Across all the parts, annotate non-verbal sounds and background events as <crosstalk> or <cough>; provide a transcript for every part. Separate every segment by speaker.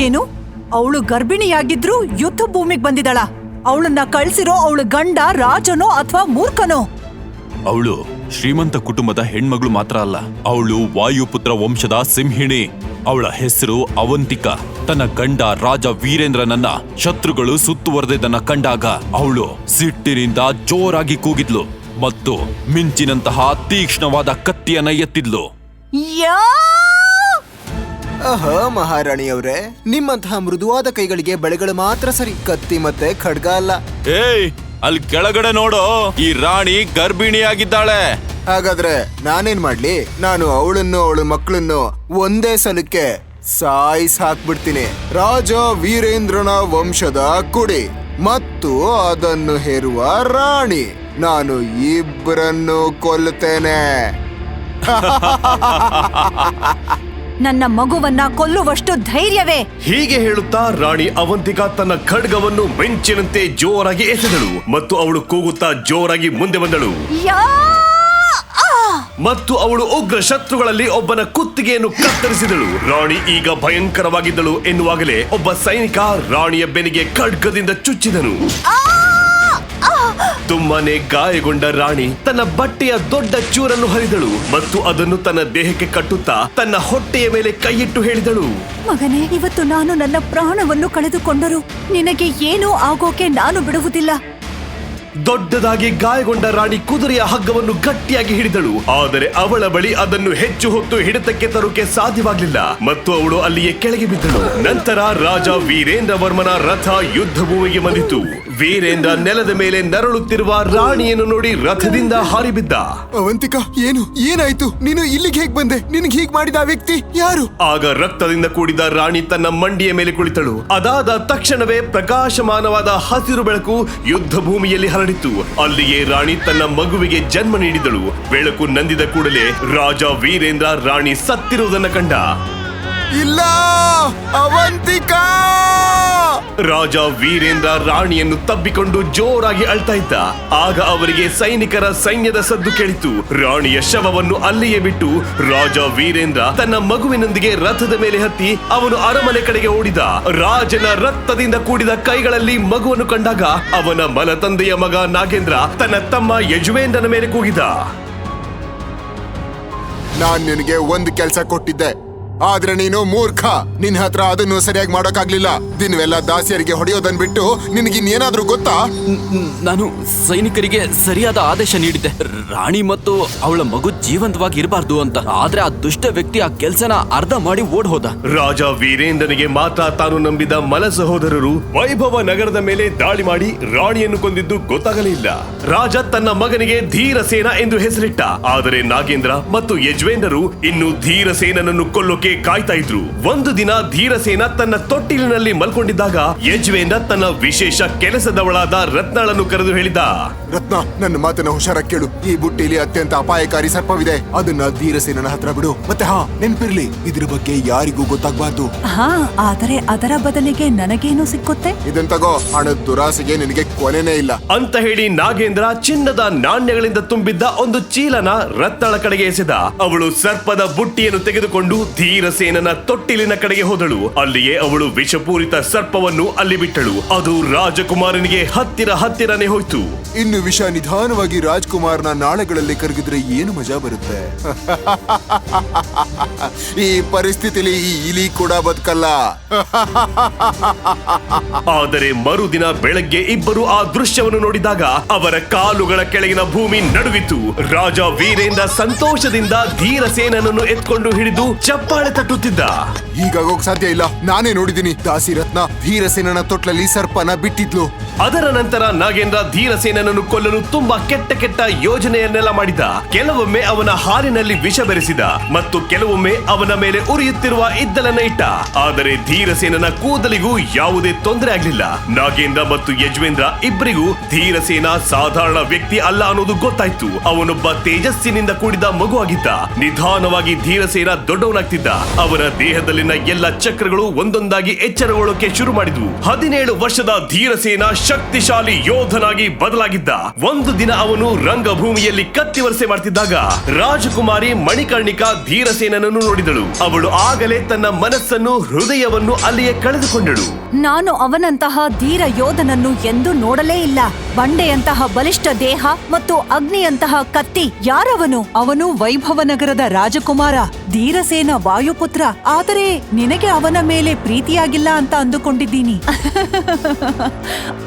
Speaker 1: ಏನು? ಅವಳು ಗರ್ಭಿಣಿಯಾಗಿದ್ರು ಯುದ್ಧ ಭೂಮಿಗೆ ಬಂದಿದ್ದಾಳ. ಅವಳನ್ನ ಕಳ್ಸಿರೋ ಅವಳು ಗಂಡ ರಾಜನೋ ಅಥವಾ ಮೂರ್ಖನೋ?
Speaker 2: ಅವಳು ಶ್ರೀಮಂತ ಕುಟುಂಬದ ಹೆಣ್ಮಗಳು ಮಾತ್ರ ಅಲ್ಲ. ಅವಳು ವಾಯುಪುತ್ರ ವಂಶದ ಸಿಂಹಿಣಿ. ಅವಳ ಹೆಸರು ಅವಂತಿಕಾ. ತನ್ನ ಗಂಡ ರಾಜ ವೀರೇಂದ್ರನನ್ನ ಶತ್ರುಗಳು ಸುತ್ತುವರೆದನ್ನ ಕಂಡಾಗ ಅವಳು ಸಿಟ್ಟಿನಿಂದ ಜೋರಾಗಿ ಕೂಗಿದ್ಲು ಮತ್ತು ಮಿಂಚಿನಂತಹ ತೀಕ್ಷ್ಣವಾದ ಕತ್ತಿಯನ್ನ ಎತ್ತಿದ್ಲು.
Speaker 1: ಯಾ
Speaker 3: ಅಹ ಮಹಾರಾಣಿಯವ್ರೆ ನಿಮ್ಮಂತಹ ಮೃದುವಾದ ಕೈಗಳಿಗೆ ಬೆಳೆಗಳು ಮಾತ್ರ ಸರಿ. ಕತ್ತಿ ಮತ್ತೆ ಖಡ್ಗ ಅಲ್ಲ.
Speaker 2: ಏಯ್ ಅಲ್ಲಿ ಕೆಳಗಡೆ ನೋಡೋ ಈ ರಾಣಿ ಗರ್ಭಿಣಿಯಾಗಿದ್ದಾಳೆ.
Speaker 3: ಹಾಗಾದ್ರೆ ನಾನೇನ್ ಮಾಡ್ಲಿ? ನಾನು ಅವಳನ್ನು ಅವಳ ಮಕ್ಕಳನ್ನು ಒಂದೇ ಸಲಕ್ಕೆ ಸಾಯಿಸ್ ಹಾಕ್ಬಿಡ್ತೀನಿ. ರಾಜ ವೀರೇಂದ್ರನ ವಂಶದ ಕುಡಿ ಮತ್ತು ಅದನ್ನು ಹೇರುವ ರಾಣಿ. ನಾನು ಇಬ್ಬರನ್ನು ಕೊಲ್ಲುತ್ತೇನೆ. <laughs>
Speaker 1: ನನ್ನ ಮಗುವನ್ನ ಕೊಲ್ಲುವಷ್ಟು ಧೈರ್ಯವೇ?
Speaker 4: ಹೀಗೆ ಹೇಳುತ್ತಾ ರಾಣಿ ಅವಂತಿಕಾ ತನ್ನ ಖಡ್ಗವನ್ನು ಮೆಂಚಿನಂತೆ ಜೋರಾಗಿ ಎಸೆದಳು ಮತ್ತು ಅವಳು ಕೂಗುತ್ತಾ ಜೋರಾಗಿ ಮುಂದೆ ಬಂದಳು.
Speaker 1: ಯಾ!
Speaker 4: ಮತ್ತು ಅವಳು ಉಗ್ರ ಶತ್ರುಗಳಲ್ಲಿ ಒಬ್ಬನ ಕುತ್ತಿಗೆಯನ್ನು ಕತ್ತರಿಸಿದಳು. ರಾಣಿ ಈಗ ಭಯಂಕರವಾಗಿದ್ದಳು ಎನ್ನುವಾಗಲೇ ಒಬ್ಬ ಸೈನಿಕ ರಾಣಿಯ ಬೆನ್ನಿಗೆ ಖಡ್ಗದಿಂದ ಚುಚ್ಚಿದನು. ತುಂಬಾನೇ ಗಾಯಗೊಂಡ ರಾಣಿ ತನ್ನ ಬಟ್ಟೆಯ ದೊಡ್ಡ ಚೂರನ್ನು ಹರಿದಳು ಮತ್ತು ಅದನ್ನು ತನ್ನ ದೇಹಕ್ಕೆ ಕಟ್ಟುತ್ತಾ ತನ್ನ ಹೊಟ್ಟೆಯ ಮೇಲೆ ಕೈಯಿಟ್ಟು ಹೇಳಿದಳು.
Speaker 1: ಮಗನೇ ಇವತ್ತು ನಾನು ನನ್ನ ಪ್ರಾಣವನ್ನು ಕಳೆದುಕೊಂಡರು. ನಿನಗೆ ಏನೂ ಆಗೋಕೆ ನಾನು ಬಿಡುವುದಿಲ್ಲ.
Speaker 4: ದೊಡ್ಡದಾಗಿ ಗಾಯಗೊಂಡ ರಾಣಿ ಕುದುರೆಯ ಹಗ್ಗವನ್ನು ಗಟ್ಟಿಯಾಗಿ ಹಿಡಿದಳು. ಆದರೆ ಅವಳ ಬಳಿ ಅದನ್ನು ಹೆಚ್ಚು ಹೊತ್ತು ಹಿಡಿತಕ್ಕೆ ತರೋಕೆ ಸಾಧ್ಯವಾಗಲಿಲ್ಲ. ಮತ್ತು ಅವಳು ಅಲ್ಲಿಯೇ ಕೆಳಗೆ ಬಿದ್ದಳು. ನಂತರ ರಾಜ ವೀರೇಂದ್ರ ವರ್ಮನ ರಥ ಯುದ್ಧ ಭೂಮಿಗೆ ಬಂದಿತು. ವೀರೇಂದ್ರ ನೆಲದ ಮೇಲೆ ನರಳುತ್ತಿರುವ ರಾಣಿಯನ್ನು ನೋಡಿ ರಥದಿಂದ ಹಾರಿಬಿದ್ದ.
Speaker 3: ಅವಂತಿಕಾ ಏನು? ಏನಾಯ್ತು? ನೀನು ಇಲ್ಲಿಗೆ ಹೇಗ್ ಬಂದೆ? ನಿನ್ಗೆ ಹೀಗ್ ಮಾಡಿದ ಆ ವ್ಯಕ್ತಿ ಯಾರು?
Speaker 4: ಆಗ ರಕ್ತದಿಂದ ಕೂಡಿದ ರಾಣಿ ತನ್ನ ಮಂಡಿಯ ಮೇಲೆ ಕುಳಿತಳು. ಅದಾದ ತಕ್ಷಣವೇ ಪ್ರಕಾಶಮಾನವಾದ ಹಸಿರು ಬೆಳಕು ಯುದ್ಧ ಭೂಮಿಯಲ್ಲಿ ಹರಡಿತು. ಅಲ್ಲಿಯೇ ರಾಣಿ ತನ್ನ ಮಗುವಿಗೆ ಜನ್ಮ ನೀಡಿದಳು. ಬೆಳಕು ನಂದಿದ ಕೂಡಲೇ ರಾಜ ವೀರೇಂದ್ರ ರಾಣಿ ಸತ್ತಿರುವುದನ್ನು ಕಂಡ.
Speaker 3: ಇಲ್ಲ ಅವಂತಿಕಾ!
Speaker 4: ರಾಜ ವೀರೇಂದ್ರ ರಾಣಿಯನ್ನು ತಬ್ಬಿಕೊಂಡು ಜೋರಾಗಿ ಅಳ್ತಾ ಇದ್ದ. ಆಗ ಅವರಿಗೆ ಸೈನಿಕರ ಸೈನ್ಯದ ಸದ್ದು ಕೇಳಿತು. ರಾಣಿಯ ಶವವನ್ನು ಅಲ್ಲಿಯೇ ಬಿಟ್ಟು ರಾಜ ವೀರೇಂದ್ರ ತನ್ನ ಮಗುವಿನೊಂದಿಗೆ ರಥದ ಮೇಲೆ ಹತ್ತಿ ಅವನು ಅರಮನೆ ಕಡೆಗೆ ಓಡಿದ. ರಾಜನ ರಕ್ತದಿಂದ ಕೂಡಿದ ಕೈಗಳಲ್ಲಿ ಮಗುವನ್ನು ಕಂಡಾಗ ಅವನ ಮಲತಂದೆಯ ಮಗ ನಾಗೇಂದ್ರ ತನ್ನ ತಮ್ಮ ಯಜುವೇಂದ್ರನ ಮೇಲೆ ಕೂಗಿದ.
Speaker 3: ನಾನ್ ನಿನಗೆ ಒಂದು ಕೆಲಸ ಕೊಟ್ಟಿದ್ದೆ. ಆದ್ರೆ ನೀನು ಮೂರ್ಖ. ನಿನ್ ಹತ್ರ ಅದನ್ನು ಸರಿಯಾಗಿ ಮಾಡೋಕ್ಕಾಗ್ಲಿಲ್ಲ. ದಿನವೆಲ್ಲ ದಾಸಿಯರಿಗೆ ಹೊಡೆಯೋದನ್ ಬಿಟ್ಟು ನಿನಗಿನ್ನೇನಾದ್ರೂ ಗೊತ್ತಾ?
Speaker 5: ನಾನು ಸೈನಿಕರಿಗೆ ಸರಿಯಾದ ಆದೇಶ ನೀಡಿದ್ದೆ. ರಾಣಿ ಮತ್ತು ಅವಳ ಮಗು ಜೀವಂತವಾಗಿ ಇರಬಾರ್ದು ಅಂತ. ಆದ್ರೆ ಆ ದುಷ್ಟ ವ್ಯಕ್ತಿ ಆ ಕೆಲ್ಸನ ಅರ್ಧ ಮಾಡಿ ಓಡ್ ಹೋದ
Speaker 4: ರಾಜ ವೀರೇಂದ್ರನಿಗೆ ಮಾತ್ರ ತಾನು ನಂಬಿದ ಮಲ ಸಹೋದರರು ವೈಭವ ನಗರದ ಮೇಲೆ ದಾಳಿ ಮಾಡಿ ರಾಣಿಯನ್ನು ಕೊಂದಿದ್ದು ಗೊತ್ತಾಗಲಿಲ್ಲ ರಾಜ ತನ್ನ ಮಗನಿಗೆ ಧೀರಸೇನ ಎಂದು ಹೆಸರಿಟ್ಟ. ಆದರೆ ನಾಗೇಂದ್ರ ಮತ್ತು ಯಜ್ವೇಂದ್ರರು ಇನ್ನು ಧೀರಸೇನನನ್ನು ಕೊಲ್ಲೋಕೆ ಕಾಯ್ತಾ ಇದ್ರು. ಒಂದು ದಿನ ಧೀರಸೇನ ತನ್ನ ತೊಟ್ಟಿಲಿನಲ್ಲಿ ಮಲ್ಕೊಂಡಿದ್ದಾಗ ಯಜ್ವೇಂದ್ರ ತನ್ನ ವಿಶೇಷ ಕೆಲಸದವಳಾದ ರತ್ನಾಳನ್ನು ಕರೆದು ಹೇಳಿದ
Speaker 3: ರತ್ನ ನನ್ನ ಮಾತನ್ನ ಹುಷಾರಾಗಿ ಕೇಳು. ಈ ಬುಟ್ಟಿಲಿ ಅತ್ಯಂತ ಅಪಾಯಕಾರಿ ಸರ್ಪವಿದೆ. ಅದನ್ನ ಧೀರಸೇನನ ಹತ್ರ ಬಿಡು. ಮತ್ತೆ ಹಾ ನೆನ್ಪಿರ್ಲಿ. ಇದ್ರ ಬಗ್ಗೆ ಯಾರಿಗೂ ಗೊತ್ತಾಗ್ಬಾರ್ದು.
Speaker 1: ಹಾ ಆದರೆ ಅದರ ಬದಲಿಗೆ ನನಗೇನು ಸಿಕ್ಕುತ್ತೆ?
Speaker 3: ಇದನ್ ತಗೋ. ಹಣದ ದುರಾಸೆಗೆ ನಿನಗೆ ಕೊನೆನೇ ಇಲ್ಲ.
Speaker 4: ಅಂತ ಹೇಳಿ ನಾಗೇಂದ್ರ ಚಿನ್ನದ ನಾಣ್ಯಗಳಿಂದ ತುಂಬಿದ್ದ ಒಂದು ಚೀಲನ ರತ್ನಳ ಕಡೆಗೆ ಎಸೆದ. ಅವಳು ಸರ್ಪದ ಬುಟ್ಟಿಯನ್ನು ತೆಗೆದುಕೊಂಡು ಧೀರಸೇನನ ತೊಟ್ಟಿಲಿನ ಕಡೆಗೆ ಹೋದಳು. ಅಲ್ಲಿಯೇ ಅವಳು ವಿಷಪೂರಿತ ಸರ್ಪವನ್ನು ಅಲ್ಲಿ ಬಿಟ್ಟಳು. ಅದು ರಾಜಕುಮಾರನಿಗೆ ಹತ್ತಿರ ಹತ್ತಿರನೇ ಹೋಯ್ತು.
Speaker 3: ಇನ್ನು ವಿಷ ನಿಧಾನವಾಗಿ ರಾಜ್ಕುಮಾರ್ನ ನಾಳೆಗಳಲ್ಲಿ ಕರಗಿದ್ರೆ ಏನು ಮಜಾ ಬರುತ್ತೆ? <laughs> ಈ ಪರಿಸ್ಥಿತಿಲಿ ಈ ಇಲಿ ಕೂಡ ಬದುಕಲ್ಲ. <laughs>
Speaker 4: ಆದರೆ ಮರುದಿನ ಬೆಳಗ್ಗೆ ಇಬ್ಬರು ಆ ದೃಶ್ಯವನ್ನು ನೋಡಿದಾಗ ಅವರ ಕಾಲುಗಳ ಕೆಳಗಿನ ಭೂಮಿ ನಡುವಿತು ರಾಜ ವೀರೇಂದ್ರ ಸಂತೋಷದಿಂದ ಧೀರಸೇನನನ್ನು ಎತ್ಕೊಂಡು ಹಿಡಿದು ಚಪ್ಪಾಳೆ ತಟ್ಟುತ್ತಿದ್ದ.
Speaker 3: ಹೀಗಾಗೋಕ್ ಸಾಧ್ಯ ಇಲ್ಲ. ನಾನೇ ನೋಡಿದೀನಿ ದಾಸಿ ರತ್ನ ಧೀರಸೇನನ ತೊಟ್ಲಲ್ಲಿ ಸರ್ಪನ ಬಿಟ್ಟಿದ್ಲು.
Speaker 4: ಅದರ ನಂತರ ನಾಗೇಂದ್ರ ಧೀರಸೇನನನ್ನು ಕೊಲ್ಲಲು ತುಂಬಾ ಕೆಟ್ಟ ಕೆಟ್ಟ ಯೋಜನೆಯನ್ನೆಲ್ಲ ಮಾಡಿದ. ಕೆಲವೊಮ್ಮೆ ಅವನ ಹಾಲಿನಲ್ಲಿ ವಿಷ ಬೆರೆಸಿದ ಮತ್ತು ಕೆಲವೊಮ್ಮೆ ಅವನ ಮೇಲೆ ಉರಿಯುತ್ತಿರುವ ಇದ್ದಲನ್ನ ಇಟ್ಟ. ಆದರೆ ಧೀರಸೇನನ ಕೂದಲಿಗೂ ಯಾವುದೇ ತೊಂದರೆ ಆಗಲಿಲ್ಲ. ನಾಗೇಂದ್ರ ಮತ್ತು ಯಜ್ವೇಂದ್ರ ಇಬ್ಬರಿಗೂ ಧೀರಸೇನ ಸಾಧಾರಣ ವ್ಯಕ್ತಿ ಅಲ್ಲ ಅನ್ನೋದು ಗೊತ್ತಾಯ್ತು. ಅವನೊಬ್ಬ ತೇಜಸ್ಸಿನಿಂದ ಕೂಡಿದ ಮಗುವಾಗಿದ್ದ ನಿಧಾನವಾಗಿ ಧೀರಸೇನ ದೊಡ್ಡವನಾಗ್ತಿದ್ದ. ಅವನ ದೇಹದಲ್ಲಿನ ಎಲ್ಲ ಚಕ್ರಗಳು ಒಂದೊಂದಾಗಿ ಎಚ್ಚರಗೊಳ್ಳೋಕೆ ಶುರು ಮಾಡಿದ್ವು. ಹದಿನೇಳು ವರ್ಷದ ಧೀರಸೇನ ಶಕ್ತಿಶಾಲಿ ಯೋಧನಾಗಿ ಬದಲಾಗಿದ್ದ. ಒಂದು ದಿನ ಅವನು ರಂಗಭೂಮಿಯಲ್ಲಿ ಕತ್ತಿವರಸೆ ಮಾಡ್ತಿದ್ದಾಗ ರಾಜಕುಮಾರಿ ಮಣಿಕರ್ಣಿಕಾ ಧೀರಸೇನನನ್ನು ನೋಡಿದಳು. ಅವಳು ಆಗಲೇ ತನ್ನ ಮನಸ್ಸನ್ನು, ಹೃದಯವನ್ನು ಅಲ್ಲಿಯೇ ಕಳೆದುಕೊಂಡಳು.
Speaker 1: ನಾನು ಅವನಂತಹ ಧೀರ ಯೋಧನನ್ನು ಎಂದು ನೋಡಲೇ ಇಲ್ಲ. ಬಂಡೆಯಂತಹ ಬಲಿಷ್ಠ ದೇಹ ಮತ್ತು ಅಗ್ನಿಯಂತಹ ಕತ್ತಿ ಯಾರವನು? ಅವನು ವೈಭವ ನಗರದ ರಾಜಕುಮಾರ, ಧೀರಸೇನ ವಾಯುಪುತ್ರ. ಆದರೆ ನಿನಗೆ ಅವನ ಮೇಲೆ ಪ್ರೀತಿಯಾಗಿಲ್ಲ ಅಂತ ಅಂದುಕೊಂಡಿದ್ದೀನಿ.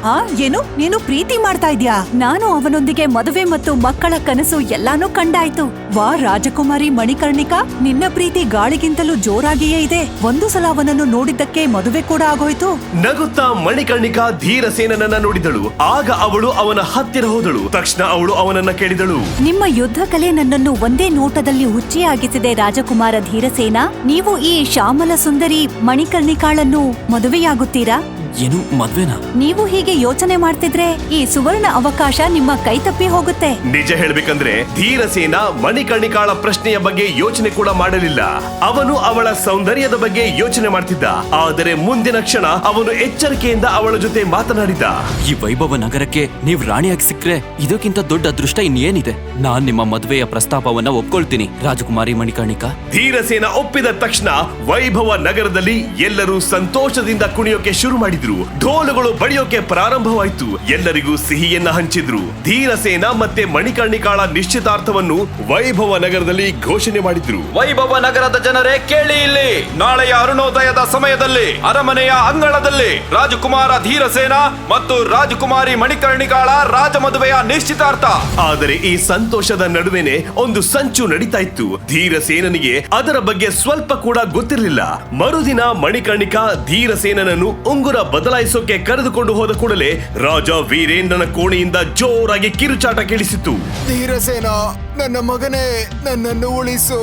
Speaker 1: ಆ, ಏನು? ನೀನು ಪ್ರೀತಿ ಮಾಡ್ತಾ ಇದ್ಯಾ? ನಾನು ಅವನೊಂದಿಗೆ ಮದುವೆ ಮತ್ತು ಮಕ್ಕಳ ಕನಸು ಎಲ್ಲಾನು ಕಂಡಾಯ್ತು. ವಾ, ರಾಜಕುಮಾರಿ ಮಣಿಕರ್ಣಿಕಾ, ನಿನ್ನ ಪ್ರೀತಿ ಗಾಳಿಗಿಂತಲೂ ಜೋರಾಗಿಯೇ ಇದೆ. ಒಂದು ಸಲ ಅವನನ್ನು ನೋಡಿದ್ದಕ್ಕೆ ಮದುವೆ ಕೂಡ ಆಗೋಯ್ತು.
Speaker 4: ನಗುತ್ತಾ ಮಣಿಕರ್ಣಿಕಾ ಧೀರಸೇನನನ್ನ ನೋಡಿದಳು. ಆಗ ಅವಳು ಅವನ ಹತ್ತಿರ ಹೋದಳು. ತಕ್ಷಣ ಅವಳು ಅವನನ್ನ ಕೇಳಿದಳು.
Speaker 1: ನಿಮ್ಮ ಯುದ್ಧ ಕಲೆ ನನ್ನನ್ನು ಒಂದೇ ನೋಟದಲ್ಲಿ ಹುಚ್ಚಿಯಾಗಿಸಿದೆ ರಾಜಕುಮಾರ ಧೀರಸೇನ. ನೀವು ಈ ಶ್ಯಾಮಲ ಸುಂದರಿ ಮಣಿಕರ್ಣಿಕಾಳನ್ನು ಮದುವೆಯಾಗುತ್ತೀರಾ?
Speaker 5: ಏನು ಮದ್ವೆನಾ?
Speaker 1: ನೀವು ಹೀಗೆ ಯೋಚನೆ ಮಾಡ್ತಿದ್ರೆ ಈ ಸುವರ್ಣ ಅವಕಾಶ ನಿಮ್ಮ ಕೈ ತಪ್ಪಿ ಹೋಗುತ್ತೆ.
Speaker 4: ನಿಜ ಹೇಳ್ಬೇಕಂದ್ರೆ ಧೀರಸೇನ ಮಣಿಕರ್ಣಿಕಾಳ ಪ್ರಶ್ನೆಯ ಬಗ್ಗೆ ಯೋಚನೆ ಕೂಡ ಮಾಡಲಿಲ್ಲ. ಅವನು ಅವಳ ಸೌಂದರ್ಯದ ಬಗ್ಗೆ ಯೋಚನೆ ಮಾಡ್ತಿದ್ದ. ಆದರೆ ಮುಂದಿನ ಕ್ಷಣ ಅವನು ಎಚ್ಚರಿಕೆಯಿಂದ ಅವಳ ಜೊತೆ ಮಾತನಾಡಿದ.
Speaker 5: ಈ ವೈಭವ ನಗರಕ್ಕೆ ನೀವ್ ರಾಣಿಯಾಗಿ ಸಿಕ್ಕ್ರೆ ಇದಕ್ಕಿಂತ ದೊಡ್ಡ ಅದೃಷ್ಟ ಇನ್ನೇನಿದೆ? ನಾನ್ ನಿಮ್ಮ ಮದ್ವೆಯ ಪ್ರಸ್ತಾಪವನ್ನ ಒಪ್ಕೊಳ್ತೀನಿ ರಾಜಕುಮಾರಿ ಮಣಿಕರ್ಣಿಕಾ.
Speaker 4: ಧೀರಸೇನ ಒಪ್ಪಿದ ತಕ್ಷಣ ವೈಭವ ನಗರದಲ್ಲಿ ಎಲ್ಲರೂ ಸಂತೋಷದಿಂದ ಕುಣಿಯೋಕೆ ಶುರು ಮಾಡಿದ್ರು ಢೋಲುಗಳು ಬಡಿಯೋಕೆ ಪ್ರಾರಂಭವಾಯ್ತು. ಎಲ್ಲರಿಗೂ ಸಿಹಿಯನ್ನ ಹಂಚಿದ್ರು. ಧೀರಸೇನ ಮತ್ತೆ ಮಣಿಕರ್ಣಿಕಾಳ ನಿಶ್ಚಿತಾರ್ಥವನ್ನು ವೈಭವ ನಗರದಲ್ಲಿ ಘೋಷಣೆ ಮಾಡಿದ್ರು.
Speaker 6: ವೈಭವ ನಗರದ ಜನರೇ ಕೇಳಿ ಇಲ್ಲಿ. ನಾಳೆಯ ಅರುಣೋದಯದ ಸಮಯದಲ್ಲಿ ಅರಮನೆಯ ಅಂಗಳದಲ್ಲಿ ರಾಜಕುಮಾರ ಧೀರಸೇನ ಮತ್ತು ರಾಜಕುಮಾರಿ ಮಣಿಕರ್ಣಿಕಾಳ ರಾಜ ಮದುವೆಯ ನಿಶ್ಚಿತಾರ್ಥ.
Speaker 4: ಆದರೆ ಈ ಸಂತೋಷದ ನಡುವೆನೆ ಒಂದು ಸಂಚು ನಡೀತಾ ಇತ್ತು ಧೀರಸೇನನಿಗೆ ಅದರ ಬಗ್ಗೆ ಸ್ವಲ್ಪ ಕೂಡ ಗೊತ್ತಿರಲಿಲ್ಲ. ಮರುದಿನ ಮಣಿಕರ್ಣಿಕಾ ಧೀರಸೇನನನ್ನು ಉಂಗುರ ಬದಲಾಯಿಸೋಕೆ ಕರೆದುಕೊಂಡು ಹೋದ ಕೂಡಲೇ ರಾಜ ವೀರೇಂದ್ರನ ಕೋಣೆಯಿಂದ ಜೋರಾಗಿ ಕಿರುಚಾಟ ಕೇಳಿಸಿತು
Speaker 3: ಧೀರಸೇನಾ ನನ್ನ ಮಗನೇ ನನ್ನನ್ನು ಉಳಿಸು.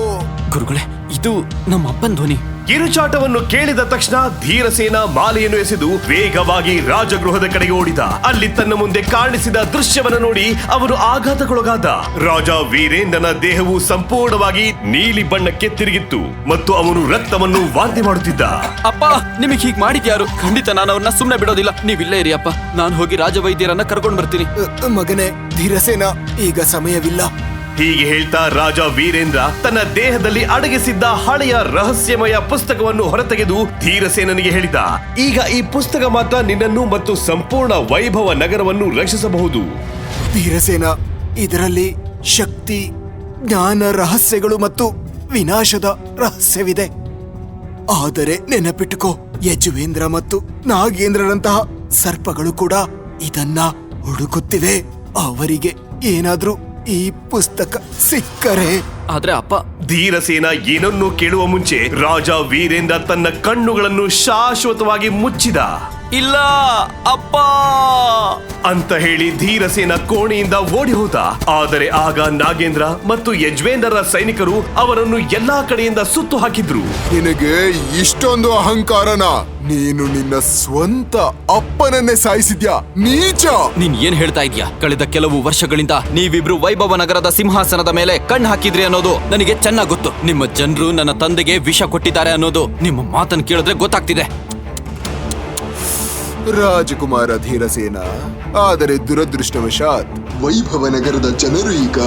Speaker 5: ಗುರುಗಳೇ ಇದು ನಮ್ಮ ಅಪ್ಪನ್ ಧ್ವನಿ.
Speaker 4: ಕಿರುಚಾಟವನ್ನು ಕೇಳಿದ ತಕ್ಷಣ ಧೀರಸೇನ ಮಾಲೆಯನ್ನು ಎಸೆದು ವೇಗವಾಗಿ ರಾಜಗೃಹದ ಕಡೆಗೆ ಓಡಿದ. ಅಲ್ಲಿ ತನ್ನ ಮುಂದೆ ಕಾಣಿಸಿದ ದೃಶ್ಯವನ್ನು ನೋಡಿ ಅವನು ಆಘಾತಕ್ಕೊಳಗಾದ. ರಾಜ ವೀರೇಂದ್ರನ ದೇಹವು ಸಂಪೂರ್ಣವಾಗಿ ನೀಲಿ ಬಣ್ಣಕ್ಕೆ ತಿರುಗಿತ್ತು ಮತ್ತು ಅವನು ರಕ್ತವನ್ನು ವಾಂತಿ ಮಾಡುತ್ತಿದ್ದ.
Speaker 5: ಅಪ್ಪ ನಿಮಗೆ ಹೀಗ್ ಮಾಡಿದ್ಯಾರು? ಖಂಡಿತ ನಾನು ಅವ್ರನ್ನ ಸುಮ್ಮನೆ ಬಿಡೋದಿಲ್ಲ. ನೀವಿಲ್ಲೇ ಇರಿ ಅಪ್ಪ. ನಾನು ಹೋಗಿ ರಾಜವೈದ್ಯರನ್ನ ಕರ್ಕೊಂಡು ಬರ್ತೀನಿ.
Speaker 3: ಮಗನೇ ಧೀರಸೇನ ಈಗ ಸಮಯವಿಲ್ಲ.
Speaker 4: ಹೀಗೆ ಹೇಳ್ತಾ ರಾಜ ವೀರೇಂದ್ರ ತನ್ನ ದೇಹದಲ್ಲಿ ಅಡಗಿಸಿದ್ದ ಹಳೆಯ ರಹಸ್ಯಮಯ ಪುಸ್ತಕವನ್ನು ಹೊರತೆಗೆದು ಧೀರಸೇನನಿಗೆ ಹೇಳಿದ. ಈಗ ಈ ಪುಸ್ತಕ ಮಾತ್ರ ನಿನ್ನನ್ನು ಮತ್ತು ಸಂಪೂರ್ಣ ವೈಭವ ನಗರವನ್ನು ರಕ್ಷಿಸಬಹುದು.
Speaker 3: ಧೀರಸೇನ ಇದರಲ್ಲಿ ಶಕ್ತಿ, ಜ್ಞಾನ, ರಹಸ್ಯಗಳು ಮತ್ತು ವಿನಾಶದ ರಹಸ್ಯವಿದೆ. ಆದರೆ ನೆನಪಿಟ್ಟುಕೋ, ಯಜುವೇಂದ್ರ ಮತ್ತು ನಾಗೇಂದ್ರರಂತಹ ಸರ್ಪಗಳು ಕೂಡ ಇದನ್ನ ಹುಡುಕುತ್ತಿವೆ. ಅವರಿಗೆ ಏನಾದ್ರೂ ಈ ಪುಸ್ತಕ ಸಿಕ್ಕರೆ.
Speaker 5: ಆದ್ರೆ ಅಪ್ಪ
Speaker 4: ಧೀರಸೇನ ಏನನ್ನೂ ಕೇಳುವ ಮುಂಚೆ ರಾಜ ವೀರೇಂದ್ರ ತನ್ನ ಕಣ್ಣುಗಳನ್ನು ಶಾಶ್ವತವಾಗಿ ಮುಚ್ಚಿದ.
Speaker 5: ಇಲ್ಲ ಅಪ್ಪ!
Speaker 4: ಅಂತ ಹೇಳಿ ಧೀರಸೇನ ಕೋಣೆಯಿಂದ ಓಡಿ ಹೋದ. ಆದರೆ ಆಗ ನಾಗೇಂದ್ರ ಮತ್ತು ಯಜ್ವೇಂದ್ರರ ಸೈನಿಕರು ಅವರನ್ನು ಎಲ್ಲಾ ಕಡೆಯಿಂದ ಸುತ್ತು ಹಾಕಿದ್ರು.
Speaker 3: ನಿನಗೆ ಇಷ್ಟೊಂದು ಅಹಂಕಾರನ? ನೀನು ನಿನ್ನ ಸ್ವಂತ ಅಪ್ಪನನ್ನೇ ಸಾಯಿಸಿದ್ಯಾ? ನೀಚ!
Speaker 5: ನೀನ್ ಏನ್ ಹೇಳ್ತಾ ಇದ್ಯಾ? ಕಳೆದ ಕೆಲವು ವರ್ಷಗಳಿಂದ ನೀವಿಬ್ರು ವೈಭವ ನಗರದ ಸಿಂಹಾಸನದ ಮೇಲೆ ಕಣ್ಣು ಹಾಕಿದ್ರಿ ಅನ್ನೋದು ನನಗೆ ಚೆನ್ನಾಗ್ ಗೊತ್ತು. ನಿಮ್ಮ ಜನರು ನನ್ನ ತಂದೆಗೆ ವಿಷ ಕೊಟ್ಟಿದ್ದಾರೆ ಅನ್ನೋದು ನಿಮ್ಮ ಮಾತನ್ನು ಕೇಳಿದ್ರೆ ಗೊತ್ತಾಗ್ತಿದೆ.
Speaker 3: ರಾಜಕುಮಾರ ಧೀರಸೇನ ಆದರೆ ದುರದೃಷ್ಟವಶಾತ್ ವೈಭವ ನಗರದ ಜನರು ಈಗ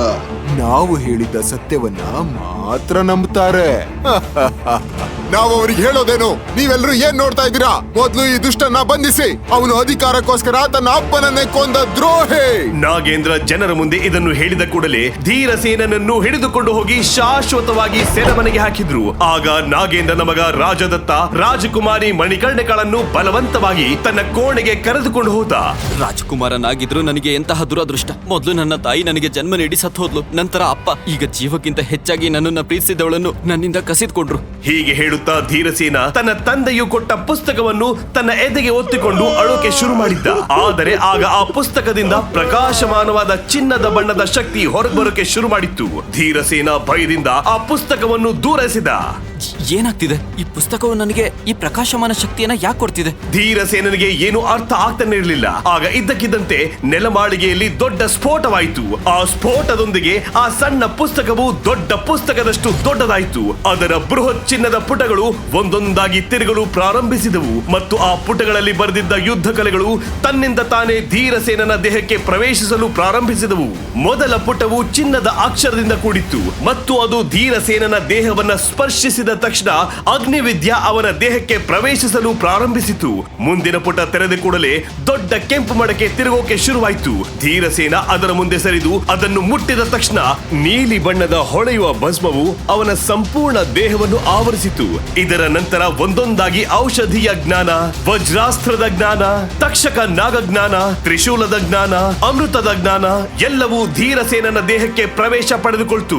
Speaker 3: ನಾವು ಹೇಳಿದ ಸತ್ಯವನ್ನ ಮಾತ್ರ ನಂಬ್ತಾರೆ. <laughs> ನಾವು ಅವ್ರಿಗೆ ಹೇಳೋದೇನು? ನೀವೆಲ್ಲರೂ ಏನ್ ನೋಡ್ತಾ ಇದ್ದೀರಾ? ಮೊದ್ಲು ಈ ದುಷ್ಟನ್ನ ಬಂಧಿಸಿ ಅವನು ಅಧಿಕಾರಕ್ಕೋಸ್ಕರ ತನ್ನ ಅಪ್ಪನನ್ನೇ ಕೊಂದ ದ್ರೋಹಿ!
Speaker 4: ನಾಗೇಂದ್ರ ಜನರ ಮುಂದೆ ಇದನ್ನು ಹೇಳಿದ ಕೂಡಲೇ ಧೀರಸೇನನನ್ನು ಹಿಡಿದುಕೊಂಡು ಹೋಗಿ ಶಾಶ್ವತವಾಗಿ ಸೆರೆಮನೆಗೆ ಹಾಕಿದ್ರು. ಆಗ ನಾಗೇಂದ್ರನ ಮಗ ರಾಜದತ್ತ ರಾಜಕುಮಾರಿ ಮಣಿಕರ್ಣಿಕಳನ್ನು ಬಲವಂತವಾಗಿ ತನ್ನ ಕೋಣೆಗೆ ಕರೆದುಕೊಂಡು ಹೋದ.
Speaker 5: ರಾಜಕುಮಾರನಾಗಿದ್ರು ನನಗೆ ಎಂತಹ ದುರದೃಷ್ಟ. ಮೊದಲು ನನ್ನ ತಾಯಿ ನನಗೆ ಜನ್ಮ ನೀಡಿ ಸತ್ತು ಹೋದ್ಲು. ನಂತರ ಅಪ್ಪ ಈಗ ಜೀವಕ್ಕಿಂತ ಹೆಚ್ಚಾಗಿ ನನ್ನನ್ನ ಪ್ರೀತಿಸಿದವಳನ್ನು ನನ್ನಿಂದ ಕಸಿದ್ಕೊಂಡ್ರು.
Speaker 4: ಹೀಗೆ ಹೇಳುತ್ತಾ ಧೀರಸೇನ ತನ್ನ ತಂದೆಯು ಕೊಟ್ಟ ಪುಸ್ತಕವನ್ನು ತನ್ನ ಎದೆಗೆ ಒತ್ತಿಕೊಂಡು ಅಳೋಕೆ ಶುರು ಮಾಡಿದ್ದ. ಆದರೆ ಆಗ ಆ ಪುಸ್ತಕದಿಂದ ಪ್ರಕಾಶಮಾನವಾದ ಚಿನ್ನದ ಬಣ್ಣದ ಶಕ್ತಿ ಹೊರಬರೋಕೆ ಶುರು ಮಾಡಿತ್ತು. ಧೀರಸೇನ ಭಯದಿಂದ ಆ ಪುಸ್ತಕವನ್ನು ದೂರ ಎಸೆದ
Speaker 5: ಏನಾಗ್ತಿದೆ? ಈ ಪುಸ್ತಕವು ನನಗೆ ಈ ಪ್ರಕಾಶಮಾನ ಶಕ್ತಿಯನ್ನ ಯಾಕೆ ಕೊಡ್ತಿದೆ?
Speaker 4: ಧೀರಸೇನನಿಗೆ ಏನು ಅರ್ಥ ಆಗ್ತಾನೆ ಇರಲಿಲ್ಲ. ಆಗ ಇದ್ದಕ್ಕಿದ್ದಂತೆ ನೆಲಮಾಳಿಗೆಯಲ್ಲಿ ದೊಡ್ಡ ಸ್ಫೋಟವಾಯಿತು. ಆ ಸ್ಫೋಟದೊಂದಿಗೆ ಆ ಸಣ್ಣ ಪುಸ್ತಕವು ದೊಡ್ಡ ಪುಸ್ತಕದಷ್ಟು ದೊಡ್ಡದಾಯಿತು. ಅದರ ಬೃಹತ್ ಚಿನ್ನದ ಪುಟಗಳು ಒಂದೊಂದಾಗಿ ತಿರುಗಲು ಪ್ರಾರಂಭಿಸಿದವು. ಮತ್ತು ಆ ಪುಟಗಳಲ್ಲಿ ಬರೆದಿದ್ದ ಯುದ್ಧ ಕಲೆಗಳು ತನ್ನಿಂದ ತಾನೇ ಧೀರಸೇನನ ದೇಹಕ್ಕೆ ಪ್ರವೇಶಿಸಲು ಪ್ರಾರಂಭಿಸಿದವು. ಮೊದಲ ಪುಟವು ಚಿನ್ನದ ಅಕ್ಷರದಿಂದ ಕೂಡಿತ್ತು. ಮತ್ತು ಅದು ಧೀರಸೇನನ ದೇಹವನ್ನ ಸ್ಪರ್ಶಿಸಿದ ತಕ್ಷಣ ಅಗ್ನಿವಿದ್ಯಾ ಅವನ ದೇಹಕ್ಕೆ ಪ್ರವೇಶಿಸಲು ಪ್ರಾರಂಭಿಸಿತು. ಮುಂದಿನ ಪುಟ ತೆರೆದ ಕೂಡಲೇ ದೊಡ್ಡ ಕೆಂಪು ಮಡಕೆ ತಿರುಗೋಕೆ ಶುರುವಾಯಿತು. ಧೀರಸೇನ ಅದರ ಮುಂದೆ ಸರಿದು ಅದನ್ನು ಮುಟ್ಟಿದ ತಕ್ಷಣ ನೀಲಿ ಬಣ್ಣದ ಹೊಳೆಯುವ ಭಸ್ಮವು ಅವನ ಸಂಪೂರ್ಣ ದೇಹವನ್ನು ಆವರಿಸಿತು. ಇದರ ನಂತರ ಒಂದೊಂದಾಗಿ ಔಷಧಿಯ ಜ್ಞಾನ, ವಜ್ರಾಸ್ತ್ರದ ಜ್ಞಾನ, ತಕ್ಷಕ ನಾಗಜ್ಞಾನ, ತ್ರಿಶೂಲದ ಜ್ಞಾನ, ಅಮೃತದ ಜ್ಞಾನ ಎಲ್ಲವೂ ಧೀರಸೇನನ ದೇಹಕ್ಕೆ ಪ್ರವೇಶ ಪಡೆದುಕೊಳ್ತು.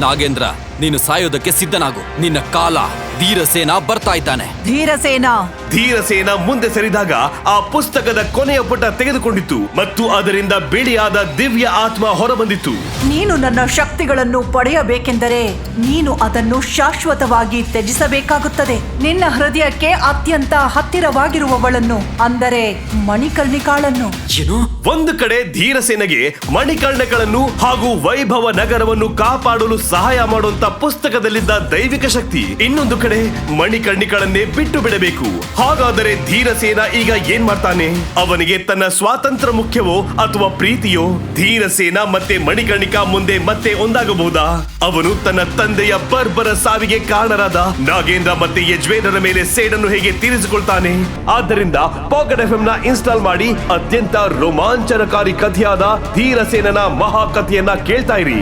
Speaker 5: ನಾಗೇಂದ್ರ ನೀನು ಸಾಯೋದಕ್ಕೆ ಸಿದ್ಧನಾಗು. ನಿನ್ನ ಕಾಲ ಧೀರಸೇನ ಬರ್ತಾ ಇದ್ದಾನೆ.
Speaker 1: ಧೀರಸೇನ.
Speaker 4: ಧೀರಸೇನ ಮುಂದೆ ಸರಿದಾಗ ಆ ಪುಸ್ತಕದ ಕೊನೆಯ ಪುಟ ತೆಗೆದುಕೊಂಡಿತು ಮತ್ತು ಅದರಿಂದ ಬಿಳಿಯಾದ ದಿವ್ಯ ಆತ್ಮ ಹೊರಬಂದಿತು
Speaker 1: ನೀನು ನನ್ನ ಶಕ್ತಿಗಳನ್ನು ಪಡೆಯಬೇಕೆಂದರೆ ನೀನು ಅದನ್ನು ಶಾಶ್ವತವಾಗಿ ತ್ಯಜಿಸಬೇಕಾಗುತ್ತದೆ. ನಿನ್ನ ಹೃದಯಕ್ಕೆ ಅತ್ಯಂತ ಹತ್ತಿರವಾಗಿರುವವಳನ್ನು ಅಂದರೆ ಮಣಿಕರ್ಣಿಕಾಳನ್ನು.
Speaker 5: ಏನು?
Speaker 4: ಒಂದು ಕಡೆ ಧೀರಸೇನೆಗೆ ಮಣಿಕರ್ಣಗಳನ್ನು ಹಾಗೂ ವೈಭವ ನಗರವನ್ನು ಕಾಪಾಡಲು ಸಹಾಯ ಮಾಡುವಂತ ಪುಸ್ತಕದಲ್ಲಿದ್ದ ದೈವಿಕ ಶಕ್ತಿ ಇನ್ನೊಂದು ಕಡೆ ಮಣಿಕರ್ಣಿಗಳನ್ನೇ ಬಿಟ್ಟು ಬಿಡಬೇಕು. ಹಾಗಾದರೆ ಧೀರಸೇನ ಈಗ ಏನ್ ಮಾಡ್ತಾನೆ? ಅವನಿಗೆ ತನ್ನ ಸ್ವಾತಂತ್ರ್ಯ ಮುಖ್ಯವೋ ಅಥವಾ ಪ್ರೀತಿಯೋ? ಧೀರಸೇನ ಮತ್ತೆ ಮಣಿಕರ್ಣಿಕಾ ಮುಂದೆ ಮತ್ತೆ ಒಂದಾಗಬಹುದಾ? ಅವನು ತನ್ನ ತಂದೆಯ ಬರ್ಬರ ಸಾವಿಗೆ ಕಾರಣರಾದ ನಾಗೇಂದ್ರ ಮತ್ತೆ ಯಜ್ವೇನರ ಮೇಲೆ ಸೇಡನ್ನು ಹೇಗೆ ತೀರಿಸಿಕೊಳ್ತಾನೆ? ಆದ್ದರಿಂದ ಪಾಕೆಟ್ ಎಫ್ನ ಇನ್ಸ್ಟಾಲ್ ಮಾಡಿ ಅತ್ಯಂತ ರೋಮಾಂಚನಕಾರಿ ಕಥೆಯಾದ ಧೀರಸೇನನ ಮಹಾಕಥೆಯನ್ನ ಕೇಳ್ತಾ ಇರಿ.